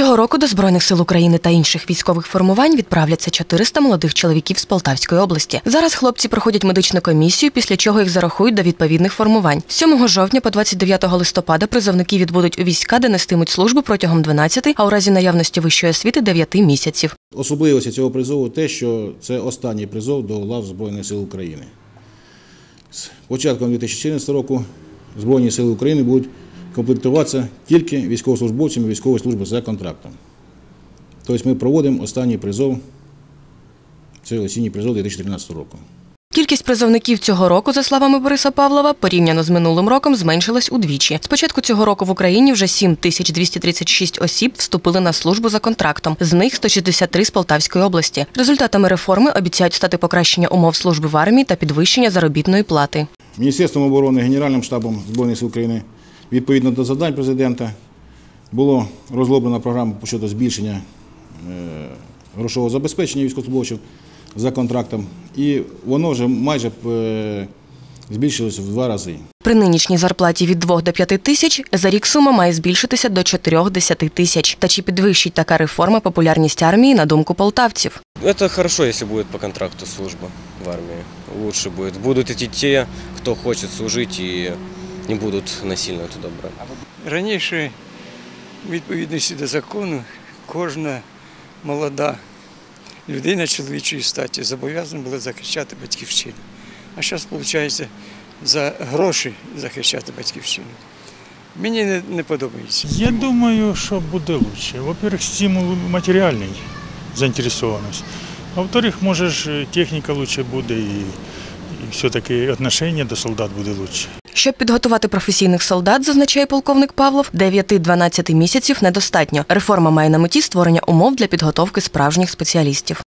Цього року до Збройних сил України та інших військових формувань відправляться 400 молодих чоловіків з Полтавської області. Зараз хлопці проходять медичну комісію, після чого їх зарахують до відповідних формувань. З 7 жовтня по 29 листопада призовники відбудуть у війська, де нестимуть службу протягом 12, а у разі наявності вищої освіти 9 місяців. Особливості цього призову те, що це останній призов до лав Збройних сил України. З початком 2014 року Збройні сили України будуть комплектуватися тільки військовослужбовцями військової служби за контрактом. Тобто ми проводимо останній призов, це осінній призов 2013 року. Кількість призовників цього року, за словами Бориса Павлова, порівняно з минулим роком зменшилась удвічі. З початку цього року в Україні вже 7236 осіб вступили на службу за контрактом, з них 163 з Полтавської області. Результатами реформи обіцяють стати покращення умов служби в армії та підвищення заробітної плати. Міністерством оборони, Генеральним штабом Збройних сил України відповідно до завдань президента було розроблена програма щодо збільшення е, грошового забезпечення військовослужбовців за контрактом, і воно вже майже е, збільшилось в два рази. При нинішній зарплаті від 2 до 5 тисяч за рік сума має збільшитися до 4-10 тисяч. Та чи підвищить така реформа популярність армії на думку полтавців? Это хорошо, если будет по контракту служба в армии. Лучше будет. Будут идти те, кто хочет служить и не будут насильно туда брать. Раніше, у відповідності до закону, кожна молода людина чоловічої статі зобов'язана була захищати батьківщину. А зараз, виходить, за гроші захищати батьківщину. Мені не, не подобається. Я думаю, что будет лучше. Во-первых, стимул материальный, заинтересованность. А во-вторых, может, ж техника лучше будет и, и все-таки отношение до солдат будет лучше. Щоб підготувати професійних солдат, зазначає полковник Павлов, 9-12 місяців недостатньо. Реформа має на меті створення умов для підготовки справжніх спеціалістів.